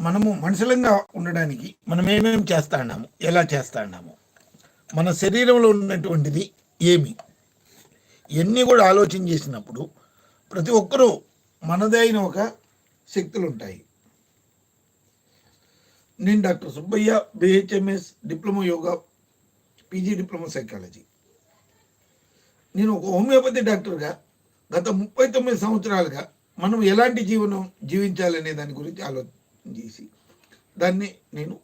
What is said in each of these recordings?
మనము మనుషులంగా ఉండడానికి మనం ఏమేమి చేస్తా ఉన్నాము ఎలా చేస్తా ఉన్నాము మన శరీరంలో ఉన్నటువంటిది ఏమి? ఇవన్నీ కూడా ఆలోచన చేసినప్పుడు ప్రతి ఒక్కరూ మనదైన ఒక శక్తులు ఉంటాయి నేను doctor Subbaiah BHMS diploma yoga PG diploma psychology. నేను ఒక హోమియోపతి డాక్టర్గా గత ముప్పై తొమ్మిది సంవత్సరాలుగా మనం ఎలాంటి జీవనం జీవించాలనే దాని గురించి ఆలోచన చేసి దాన్ని నేను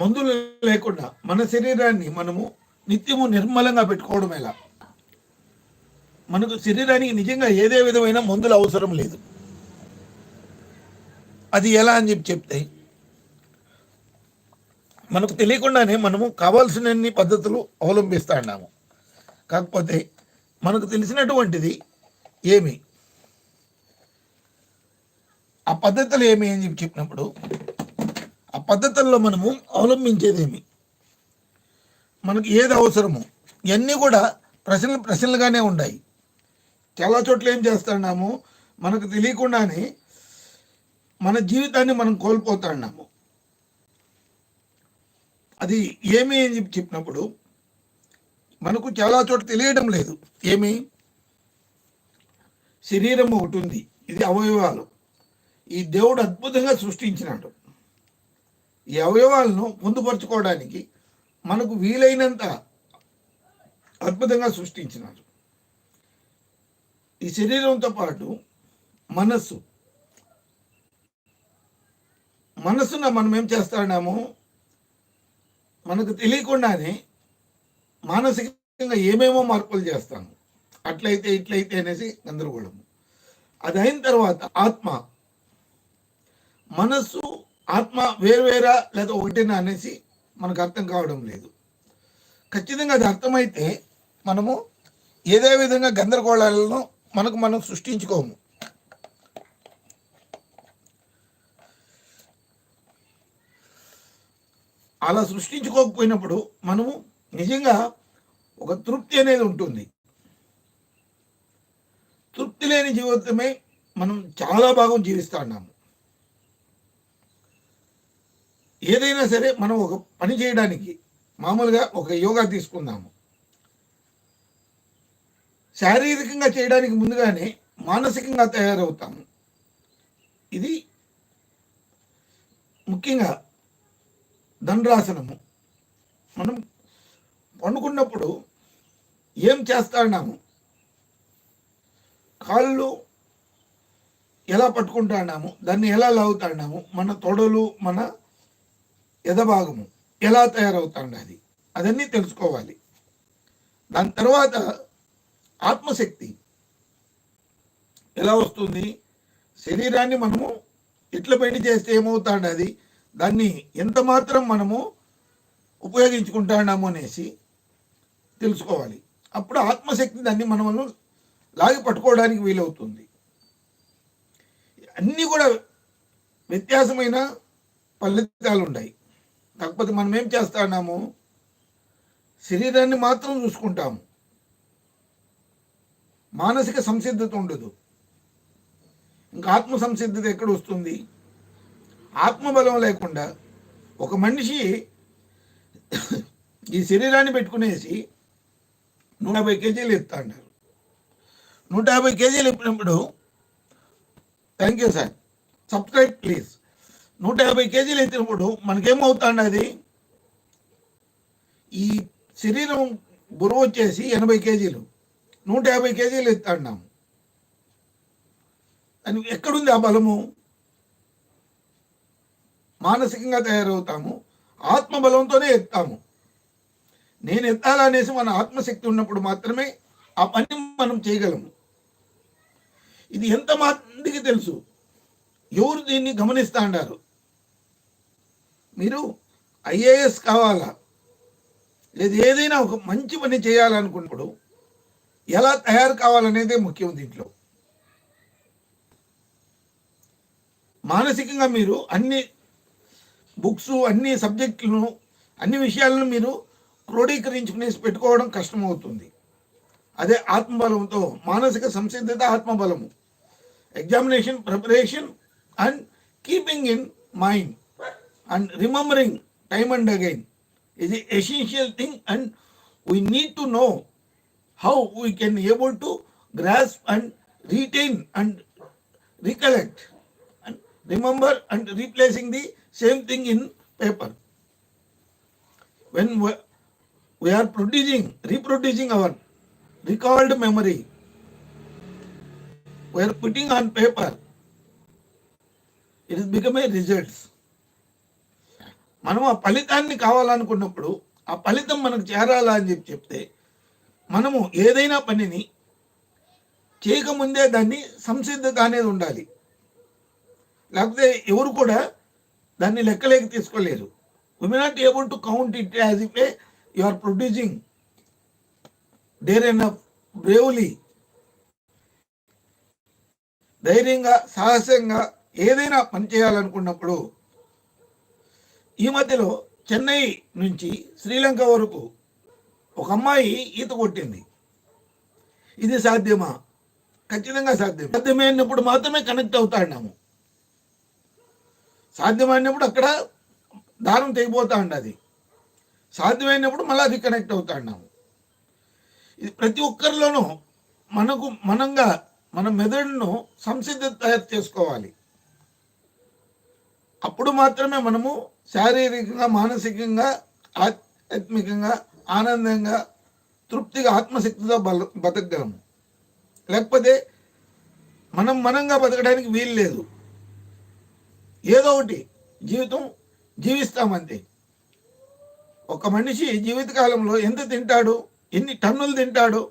మందులు లేకుండా మన శరీరాన్ని మనము నిత్యము నిర్మలంగా పెట్టుకోవడం ఎలా? మనకు శరీరానికి నిజంగా ఏదే విధమైన మందులు అవసరం లేదు. అది ఎలా అని చెప్పి చెప్తే మనకు తెలియకుండానే మనము కావాల్సినన్ని పద్ధతులు అవలంబిస్తా ఉన్నాము. కాకపోతే మనకు తెలిసినటువంటిది ఏమి? ఆ పద్ధతులు ఏమి అని చెప్పి చెప్పినప్పుడు ఆ పద్ధతుల్లో మనము అవలంబించేదేమి? మనకి ఏది అవసరము ఇవన్నీ కూడా ప్రశ్నలు ప్రశ్నలుగానే ఉన్నాయి చాలా చోట్ల ఏం చేస్తున్నాము? మనకు తెలియకుండానే మన జీవితాన్ని మనం కోల్పోతున్నాము. అది ఏమి అని చెప్పి చెప్పినప్పుడు మనకు చాలా చోట్ల తెలియడం లేదు. ఏమి? శరీరం ఒకటి ఉంది. ఇది అవయవాలు. ఈ దేవుడు అద్భుతంగా సృష్టించినాడు. ఈ అవయవాలను పొందుపరచుకోవడానికి మనకు వీలైనంత అద్భుతంగా సృష్టించినారు ఈ శరీరంతో పాటు మనస్సు. మనస్సున మనం ఏం చేస్తాడాము మనకు తెలియకుండానే మానసికంగా ఏమేమో మార్పులు చేస్తాము. అట్లయితే ఇట్లయితే అనేసి గందరగోళము. అది అయిన తర్వాత ఆత్మ మనస్సు ఆత్మ వేరువేరా లేదా ఒకటేనా అనేసి మనకు అర్థం కావడం లేదు. ఖచ్చితంగా అది అర్థమైతే మనము ఏదే విధంగా గందరగోళాలను మనకు మనం సృష్టించుకోము. అలా సృష్టించుకోకపోయినప్పుడు మనము నిజంగా ఒక తృప్తి అనేది ఉంటుంది. తృప్తి లేని జీవితమే మనం చాలా భాగం జీవిస్తూ ఉన్నాము. ఏదైనా సరే మనం ఒక పని చేయడానికి మామూలుగా ఒక యోగా తీసుకుందాము. శారీరకంగా చేయడానికి ముందుగానే మానసికంగా తయారవుతాము. ఇది ముఖ్యంగా దండ్రాసనము మనం పండుకున్నప్పుడు ఏం చేస్తాన్నాము? కాళ్ళు ఎలా పట్టుకుంటాన్నాము? దాన్ని ఎలా లాగుతాన్నాము? మన తొడలు మన ఎదభాగము ఎలా తయారవుతాండి అదన్నీ తెలుసుకోవాలి. దాని తర్వాత ఆత్మశక్తి. ఎలా వస్తుంది? శరీరాన్ని మనము ఇట్ల పెళ్ళి చేస్తే ఏమవుతాండది దాన్ని ఎంత మాత్రం మనము ఉపయోగించుకుంటాడాము అనేసి తెలుసుకోవాలి. అప్పుడు ఆత్మశక్తి దాన్ని మనము లాగి పట్టుకోవడానికి వీలవుతుంది. అన్నీ కూడా వ్యత్యాసమైన ఫలితాలు ఉన్నాయి కాకపోతే మనం ఏం చేస్తున్నాము శరీరాన్ని మాత్రం చూసుకుంటాము. మానసిక సంసిద్ధత ఉండదు. ఇంకా ఆత్మ సంసిద్ధత ఎక్కడ వస్తుంది? ఆత్మబలం లేకుండా ఒక మనిషి ఈ శరీరాన్ని పెట్టుకునేసి నూట యాభై కేజీలు ఎత్తా అంటారు. నూట యాభై కేజీలు ఎప్పినప్పుడు thank you sir. Subscribe please. నూట యాభై కేజీలు ఎత్తినప్పుడు మనకేమవుతాండి అది ఈ శరీరం బరువు వచ్చేసి ఎనభై కేజీలు. నూట యాభై కేజీలు ఎత్తాడినాము దానికి ఎక్కడుంది ఆ బలము? మానసికంగా తయారవుతాము. ఆత్మబలంతోనే ఎత్తాము. నేను ఎత్తాలనేసి మన ఆత్మశక్తి ఉన్నప్పుడు మాత్రమే ఆ పని మనం చేయగలము. ఇది ఎంత మందికి తెలుసు? ఎవరు దీన్ని గమనిస్తా అన్నారు మీరు ఐఏఎస్ కావాలా? లేదు ఏదైనా ఒక మంచి పని చేయాలనుకున్నప్పుడు ఎలా తయారు కావాలనేదే ముఖ్యం దీంట్లో. మానసికంగా మీరు అన్ని బుక్స్ అన్ని సబ్జెక్టులను అన్ని విషయాలను మీరు క్రోడీకరించుకునేసి పెట్టుకోవడం కష్టమవుతుంది. అదే ఆత్మబలంతో మానసిక సంసిద్ధత ఆత్మబలము. Examination preparation and keeping in mind and remembering time and again is an essential thing and we need to know how we can able to grasp and retain and recollect and remember and replacing the same thing in paper. When we, are producing reproducing our recalled memory we are putting on paper it is becoming a results మనం ఆ ఫలితాన్ని కావాలనుకున్నప్పుడు ఆ ఫలితం మనకు చేరాలా అని చెప్పి చెప్తే మనము ఏదైనా పనిని చేయకముందే దాన్ని సంసిద్ధత అనేది ఉండాలి. లేకపోతే ఎవరు కూడా దాన్ని లెక్కలేక తీసుకోలేరు. We not able to count it as if a you are producing dare and bravely ధైర్యంగా సాహసంగా ఏదైనా పని చేయాలనుకున్నప్పుడు ఈ మధ్యలో చెన్నై నుంచి శ్రీలంక వరకు ఒక అమ్మాయి ఈత కొట్టింది. ఇది సాధ్యమా? ఖచ్చితంగా సాధ్యం. సాధ్యమైనప్పుడు మాత్రమే కనెక్ట్ అవుతాడినాము సాధ్యమైనప్పుడు అక్కడ దారం తెగిపోతా ఉండదు సాధ్యమైనప్పుడు మళ్ళీ అది కనెక్ట్ అవుతా ఉన్నాము ఇది ప్రతి ఒక్కరిలోనూ మనకు మనంగా మన మెదడును సంసిద్ధత తయారు చేసుకోవాలి. అప్పుడు మాత్రమే మనము శారీరకంగా మానసికంగా ఆధ్యాత్మికంగా ఆనందంగా తృప్తిగా ఆత్మశక్తితో బల బతకగలము. లేకపోతే మనం మనంగా బతకడానికి వీలు లేదు. ఏదో ఒకటి జీవితం జీవిస్తామంతే. ఒక మనిషి జీవితకాలంలో ఎంత తింటాడు ఎన్ని టన్నులు తింటాడు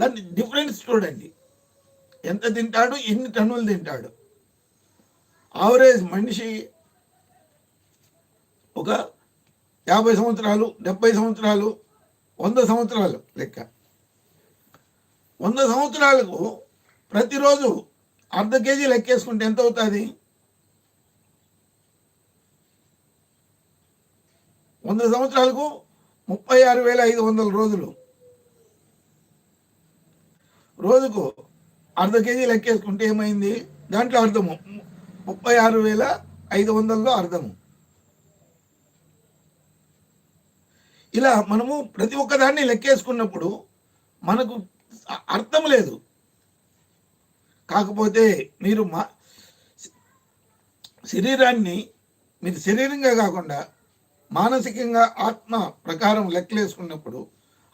దాన్ని డిఫరెన్స్ చూడండి. ఎంత తింటాడు ఎన్ని టన్నులు తింటాడు. ఆవరేజ్ మనిషి ఒక యాభై సంవత్సరాలు డెబ్బై సంవత్సరాలు వంద సంవత్సరాలు లెక్క. వంద సంవత్సరాలకు ప్రతిరోజు అర్ధ కేజీ లెక్కేసుకుంటే ఎంత అవుతుంది? వంద సంవత్సరాలకు ముప్పై ఆరు వేల ఐదు వందల రోజులు. రోజుకు అర్ధ కేజీ లెక్కేసుకుంటే ఏమైంది? దాంట్లో అర్థము. ముప్పై ఆరు వేల ఐదు వందల్లో అర్థము. ఇలా మనము ప్రతి ఒక్కదాన్ని లెక్కేసుకున్నప్పుడు మనకు అర్థం లేదు. కాకపోతే మీరు మా శరీరాన్ని మీరు శరీరంగా కాకుండా మానసికంగా ఆత్మ ప్రకారం లెక్కలేసుకున్నప్పుడు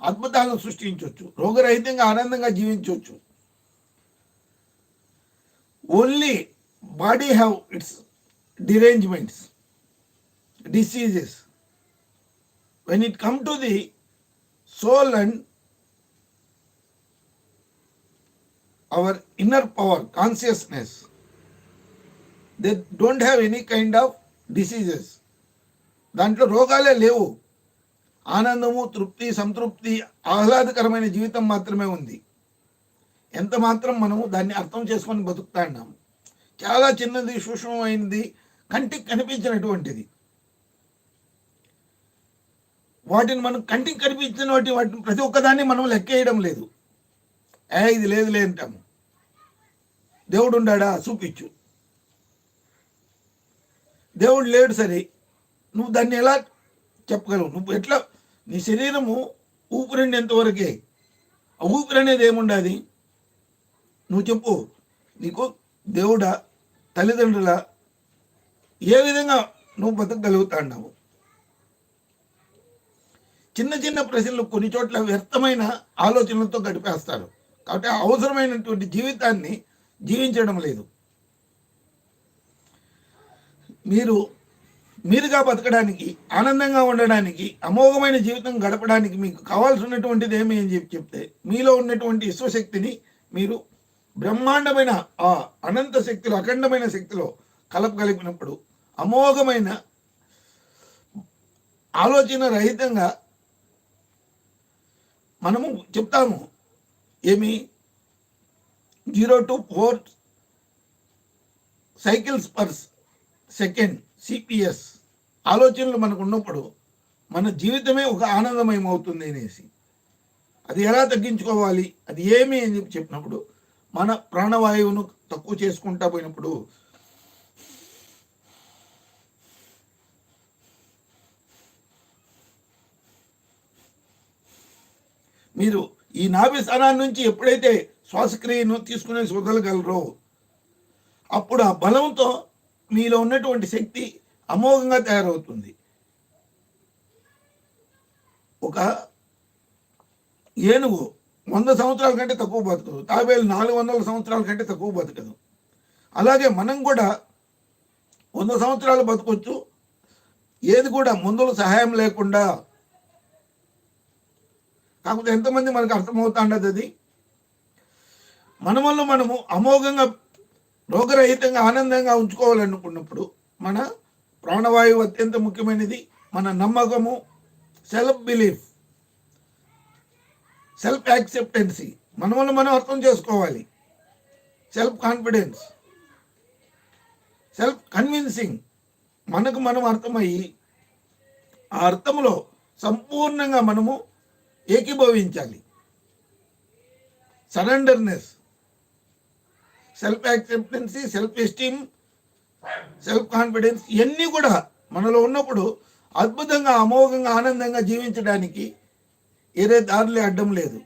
అద్భుతాలను సృష్టించవచ్చు రోగరహితంగా ఆనందంగా జీవించవచ్చు only body have its derangements diseases when it come to the soul and our inner power consciousness they don't have any kind of diseases. దాంట్లో రోగాలే లేవు. ఆనందము తృప్తి సంతృప్తి ఆహ్లాదకరమైన జీవితం మాత్రమే ఉంది. ఎంత మాత్రం మనము దాన్ని అర్థం చేసుకొని బతుకుతా ఉన్నాము. చాలా చిన్నది సూక్ష్మమైనది కంటికి కనిపించినటువంటిది. వాటిని మనం కంటికి కనిపించిన వాటి వాటిని ప్రతి ఒక్కదాన్ని మనం లెక్కేయడం లేదు. ఏ ఇది లేదు లేంటాము దేవుడు ఉండాడా? చూపించు. దేవుడు లేడు సరే. నువ్వు దాన్ని ఎలా చెప్పగలవు? నువ్వు ఎట్లా? నీ శరీరము ఊపిరిండేంత ఆ ఊపిరి అనేది ఏముండది? నువ్వు చెప్పు. నీకు దేవుడా తల్లిదండ్రుల ఏ విధంగా నువ్వు బతకగలుగుతాన్నావు చిన్న చిన్న ప్రశ్నలు కొన్ని చోట్ల వ్యర్థమైన ఆలోచనలతో గడిపేస్తారు. కాబట్టి అవసరమైనటువంటి జీవితాన్ని జీవించడం లేదు. మీరు మీరుగా బతకడానికి ఆనందంగా ఉండడానికి అమోఘమైన జీవితం గడపడానికి మీకు కావాల్సినటువంటిది ఏమి అని చెప్పి చెప్తే మీలో ఉన్నటువంటి విశ్వశక్తిని మీరు బ్రహ్మాండమైన ఆ అనంత శక్తిలో అఖండమైన శక్తిలో కలపగలిపినప్పుడు అమోఘమైన ఆలోచన రహితంగా మనము చెప్తాము. ఏమి? Zero to four cycles per second CPS ఆలోచనలు మనకు ఉన్నప్పుడు మన జీవితమే ఒక ఆనందమయం అవుతుంది అనేసి. అది ఎలా తగ్గించుకోవాలి? అది ఏమి అని చెప్పి చెప్పినప్పుడు మన ప్రాణవాయువును తక్కువ చేసుకుంటా పోయినప్పుడు మీరు ఈ నాభి స్థానాన్ని నుంచి ఎప్పుడైతే శ్వాసక్రియను తీసుకునే వదలగలరో అప్పుడు ఆ బలంతో మీలో ఉన్నటువంటి శక్తి అమోఘంగా తయారవుతుంది. ఒక ఏనుగు వంద సంవత్సరాల కంటే తక్కువ బతకదు. తాబేలు నాలుగు వందల సంవత్సరాల కంటే తక్కువ బతకదు. అలాగే మనం కూడా వంద సంవత్సరాలు బతకొచ్చు. ఏది కూడా మందుల సహాయం లేకుండా కాకపోతే ఎంతమంది మనకు అర్థమవుతాండదు అది. మనమల్లో మనము అమోఘంగా రోగరహితంగా ఆనందంగా ఉంచుకోవాలనుకున్నప్పుడు మన ప్రాణవాయువు అత్యంత ముఖ్యమైనది. మన నమ్మకము సెల్ఫ్ బిలీఫ్ సెల్ఫ్ యాక్సెప్టెన్సీ మనమల్ని మనం అర్థం చేసుకోవాలి. సెల్ఫ్ కాన్ఫిడెన్స్ సెల్ఫ్ కన్విన్సింగ్ మనకు మనం అర్థమయ్యి ఆ అర్థంలో సంపూర్ణంగా మనము ఏకీభవించాలి. Surrenderness self acceptancy self esteem self confidence ఇవన్నీ కూడా మనలో ఉన్నప్పుడు అద్భుతంగా అమోఘంగా ఆనందంగా జీవించడానికి ఏదే దారులే అడ్డం లేదు.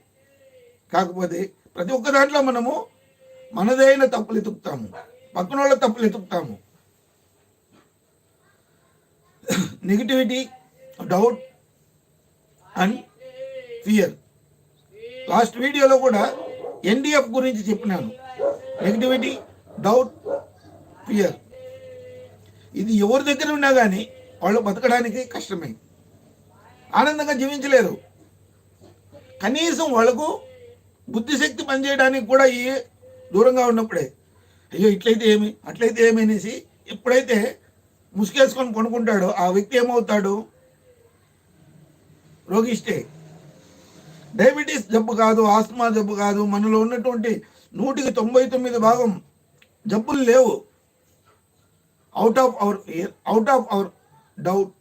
కాకపోతే ప్రతి ఒక్క దాంట్లో మనము మనదైన తప్పులు ఎతుకుతాము. పక్కన వాళ్ళ తప్పులు ఎతుకుతాము. Negativity doubt and fear last వీడియోలో కూడా ఎన్డిఎఫ్ గురించి చెప్పినాను. నెగిటివిటీ డౌట్ ఫియర్ ఇది ఎవరి దగ్గర ఉన్నా కానీ వాళ్ళు బతకడానికి కష్టమే. ఆనందంగా జీవించలేరు. కనీసం వాళ్ళకు బుద్ధిశక్తి పనిచేయడానికి కూడా ఈ దూరంగా ఉన్నప్పుడే. అయ్యో ఇట్లయితే ఏమి? అట్లయితే ఏమి అనేసి ఎప్పుడైతే ముసుగేసుకొని కొనుక్కుంటాడో ఆ వ్యక్తి ఏమవుతాడు? రోగిష్టే. డయాబెటీస్ జబ్బు కాదు ఆస్మా జబ్బు కాదు మనలో ఉన్నటువంటి నూటికి తొంభై తొమ్మిది భాగం జబ్బులు లేవు. Out of our out of our doubt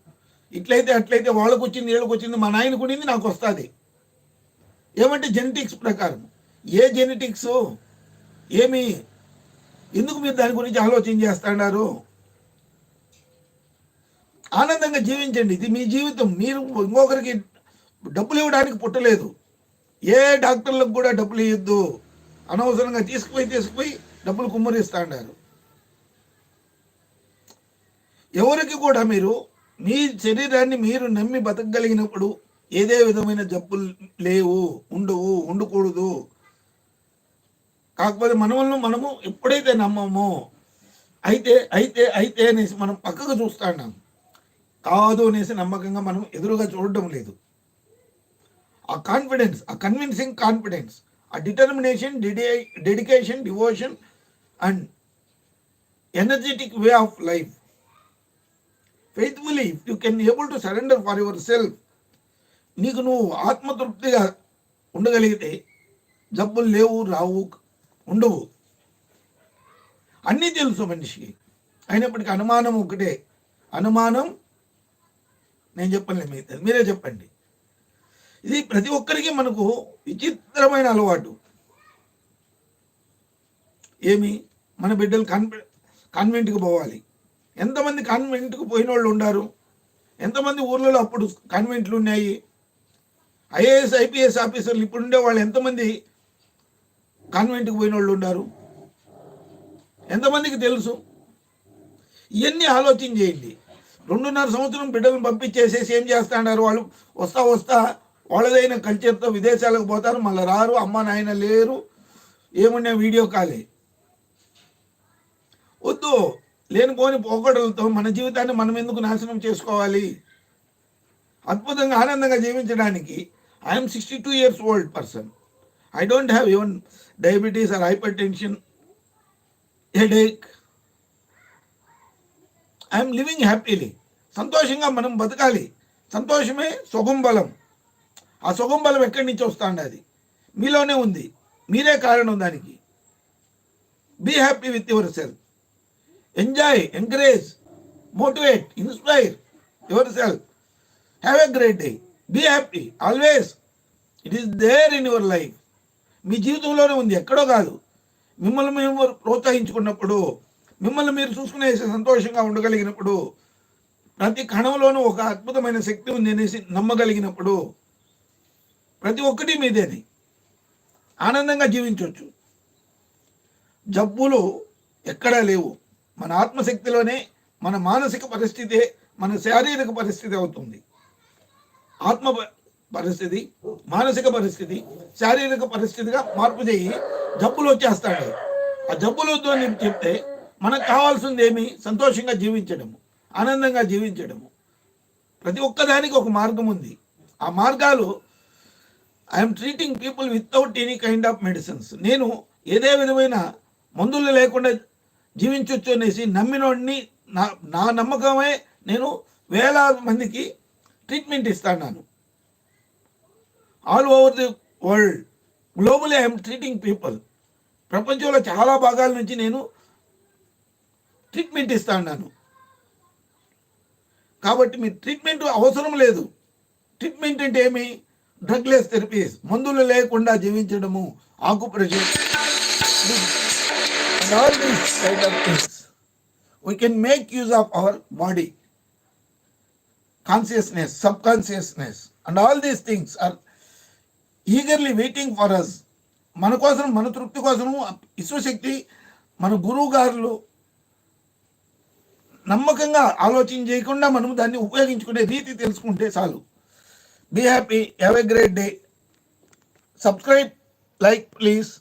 ఇట్లయితే అట్లయితే వాళ్ళకు వచ్చింది వీళ్ళకి వచ్చింది మా నాయనకు ఉండింది నాకు వస్తుంది. ఏమంటే జెనెటిక్స్ ప్రకారం. ఏ జెనెటిక్స్ ఏమి? ఎందుకు మీరు దాని గురించి ఆలోచన చేస్తున్నారు ఆనందంగా జీవించండి. ఇది మీ జీవితం. మీరు ఇంకొకరికి డబ్బులు ఇవ్వడానికి పుట్టలేదు. ఏ డాక్టర్లకు కూడా డబ్బులు ఇవ్వద్దు అనవసరంగా తీసుకుపోయి తీసుకుపోయి డబ్బులు కుమ్మరిస్తాడారు. ఎవరికి కూడా మీరు మీ శరీరాన్ని మీరు నమ్మి బతకగలిగినప్పుడు ఏదే విధమైన జబ్బులు లేవు ఉండవు ఉండకూడదు. కాకపోతే మనవలను మనము ఎప్పుడైతే నమ్మమో అయితే అయితే అయితే అనేసి మనం పక్కకు చూస్తున్నాం కాదు అనేసి నమ్మకంగా మనం ఎదురుగా చూడడం లేదు. ఆ కాన్ఫిడెన్స్ ఆ కన్విన్సింగ్ కాన్ఫిడెన్స్ ఆ determination dedication devotion and energetic way of life faithfully you can able to surrender for your self నీకు నువ్వు ఆత్మతృప్తిగా ఉండగలిగితే జబ్బులు లేవు రావు ఉండవు. అన్నీ తెలుసు మనిషికి. అయినప్పటికీ అనుమానం ఒకటే. అనుమానం నేను చెప్పలేదు మీరే చెప్పండి. ఇది ప్రతి ఒక్కరికి మనకు విచిత్రమైన అలవాటు. ఏమి? మన బిడ్డలు కాన్వె కాన్వెంట్కి పోవాలి. ఎంతమంది కాన్వెంట్కి పోయిన వాళ్ళు ఉండారు? ఎంతమంది ఊర్లలో అప్పుడు కాన్వెంట్లు ఉన్నాయి? ఐఏఎస్ ఐపీఎస్ ఆఫీసర్లు ఇప్పుడు ఉండే వాళ్ళు ఎంతమంది కాన్వెంట్కి పోయిన వాళ్ళు ఉన్నారు ఎంతమందికి తెలుసు? ఇవన్నీ ఆలోచన చేయండి. రెండున్నర సంవత్సరం బిడ్డలను పంపించేసేసి ఏం చేస్తున్నారు వాళ్ళు వస్తా వస్తా వాళ్ళదైన కల్చర్తో విదేశాలకు పోతారు మళ్ళీ రారు అమ్మ నాయన లేరు ఏమున్నా వీడియో కాలే. వద్దు లేనిపోని పోకడలతో మన జీవితాన్ని మనం ఎందుకు నాశనం చేసుకోవాలి? అద్భుతంగా ఆనందంగా జీవించడానికి I'm sixty two years old person I don't have even diabetes or hypertension headache I'm living happily సంతోషంగా మనం బతకాలి. సంతోషమే సుఖం బలం. ఆ సుఖం బలం ఎక్కడి నుంచి వస్తాండి అది? మీలోనే ఉంది. మీరే కారణం దానికి. Be happy with your self enjoy encourage motivate inspire your self have a great day be happy always it is there in your life మీ జీవితంలోనే ఉంది. ఎక్కడో కాదు. మిమ్మల్ని మేము ప్రోత్సహించుకున్నప్పుడు మిమ్మల్ని మీరు చూసుకునే సంతోషంగా ఉండగలిగినప్పుడు ప్రతి కణంలోనూ ఒక అద్భుతమైన శక్తి ఉంది అనేసి నమ్మగలిగినప్పుడు ప్రతి ఒక్కటి మీదేది. ఆనందంగా జీవించవచ్చు జబ్బులు ఎక్కడా లేవు. మన ఆత్మశక్తిలోనే మన మానసిక పరిస్థితే మన శారీరక పరిస్థితి అవుతుంది. ఆత్మ పరిస్థితి మానసిక పరిస్థితి శారీరక పరిస్థితిగా మార్పు చేయి జబ్బులు వచ్చేస్తాయి. ఆ జబ్బులు వద్దు అని చెప్తే మనకు కావాల్సింది ఏమి సంతోషంగా జీవించడము ఆనందంగా జీవించడము. ప్రతి ఒక్కదానికి ఒక మార్గం ఉంది. ఆ మార్గాలు I'm treating people without any kind of medicines. నేను ఏదే విధమైన మందులు లేకుండా జీవించవచ్చు అనేసి నమ్మినోడిని నా నా నమ్మకమే నేను వేలాది మందికి ట్రీట్మెంట్ ఇస్తాను all over the world global I'm treating people. ప్రపంచంలో చాలా భాగాల నుంచి నేను ట్రీట్మెంట్ ఇస్తాను కాబట్టి మీ ట్రీట్మెంట్ అవసరం లేదు. ట్రీట్మెంట్ అంటే ఏమి? డ్రగ్లెస్ థెరపీస్ మందులు లేకుండా జీవించడము. ఆకు can make use of our body consciousness subconsciousness and all these things are eagerly waiting for us మన కోసం మన తృప్తి కోసం ఇశ్వశక్తి మన గురువు గారులు నమ్మకంగా ఆలోచన చేయకుండా మనము దాన్ని ఉపయోగించుకునే రీతి తెలుసుకుంటే చాలు. Be happy. Have a great day. Subscribe. Like, please.